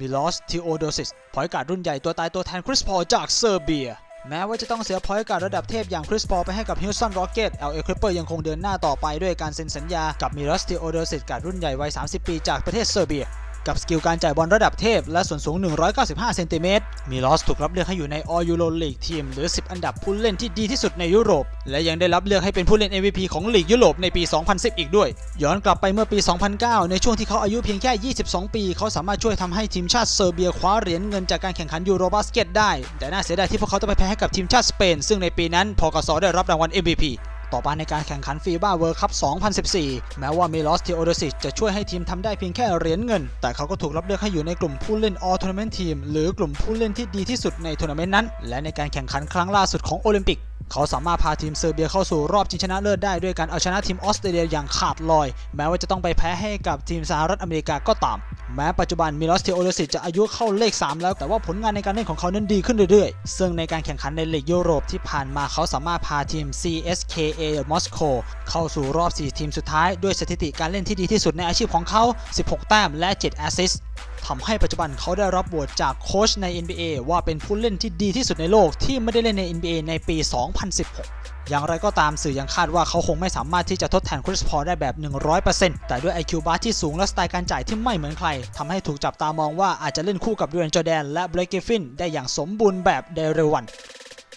มิลอสทีโอโดซิสพอยการ์ดรุ่นใหญ่ตัวตายตัวแทนคริสพอลจากเซอร์เบีย แม้ว่าจะต้องเสียพอยการ์ดระดับเทพอย่างคริสพอลไปให้กับฮิลสันร็อกเก็ตเอลเอคลิปเปอร์ยังคงเดินหน้าต่อไปด้วยการเซ็นสัญญากับมิลอสทีโอโดซิสการ์ดรุ่นใหญ่วัย 30 ปีจากประเทศเซอร์เบีย กับสกิลการจ่ายบอลระดับเทพ และส่วนสูง 195 เซนติเมตร มิลอสถูกรับเลือกให้อยู่ใน All Euro League Team หรือ 10 อันดับผู้เล่นที่ดีที่สุดในยุโรป และยังได้รับเลือกให้เป็นผู้เล่น MVP ของลีกยุโรปในปี 2010 อีกด้วย ย้อนกลับไปเมื่อปี 2009 ในช่วงที่เขาอายุเพียงแค่ 22 ปี เขาสามารถช่วยทำให้ทีมชาติเซอร์เบียคว้าเหรียญเงินจากการแข่งขันยูโรบาสเกตได้ แต่น่าเสียดายที่พวกเขาต้องไปแพ้ให้กับทีมชาติสเปน ซึ่งในปีนั้นพกสได้รับรางวัล MVP ต่อไปในการแข่งขันฟีบ้าเวิร์คัพ 2014 แม้ว่ามิลอสเทโอโดซิชจะช่วยให้ทีมทำได้เพียงแค่เหรียญเงิน แต่เขาก็ถูกรับเลือกให้อยู่ในกลุ่มผู้เล่นออทัวร์นาเมนต์ทีมหรือกลุ่มผู้เล่นที่ดีที่สุดในทัวร์นาเมนต์นั้น และในการแข่งขันครั้งล่าสุดของโอลิมปิก เขาสามารถพาทีมเซอร์เบียเข้าสู่รอบชิงชนะเลิศได้ด้วยการเอาชนะทีมออสเตรเลียอย่างขาดลอย แม้ว่าจะต้องไปแพ้ให้กับทีมสหรัฐอเมริกาก็ตาม แม้ปัจจุบันมิลอสเทโอโดซิชจะอายุเข้าเลข 3 แล้ว แต่ว่าผลงานในการเล่นของเขานั้นดีขึ้นเรื่อยๆ ซึ่งในการแข่งขันในลีกยุโรปที่ผ่านมาเขาสามารถพาทีม CSKA มอสโกเข้าสู่รอบ 4 ทีมสุดท้ายด้วยสถิติการเล่นที่ดีที่สุดในอาชีพของเขา 16 แต้มและ 7 แอสซิสต์ ทำให้ปัจจุบันเขาได้รับบทจากโค้ชใน NBA ว่าเป็นผู้เล่นที่ดีที่สุดในโลกที่ไม่ได้เล่นใน NBA ในปี 2016 อย่างไรก็ตามสื่อยังคาดว่าเขาคงไม่สามารถที่จะทดแทนคริสพอลได้แบบ 100%แต่ด้วย IQ บาสที่สูงและสไตล์การจ่ายที่ไม่เหมือนใครทำให้ถูกจับตามองว่าอาจจะเล่นคู่กับเดรนจอแดน และเบรกเกฟินได้อย่างสมบูรณ์แบบในเร็ววัน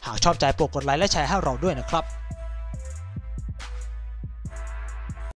หากชอบใจโปรดกดไลค์และแชร์ให้เราด้วยนะครับ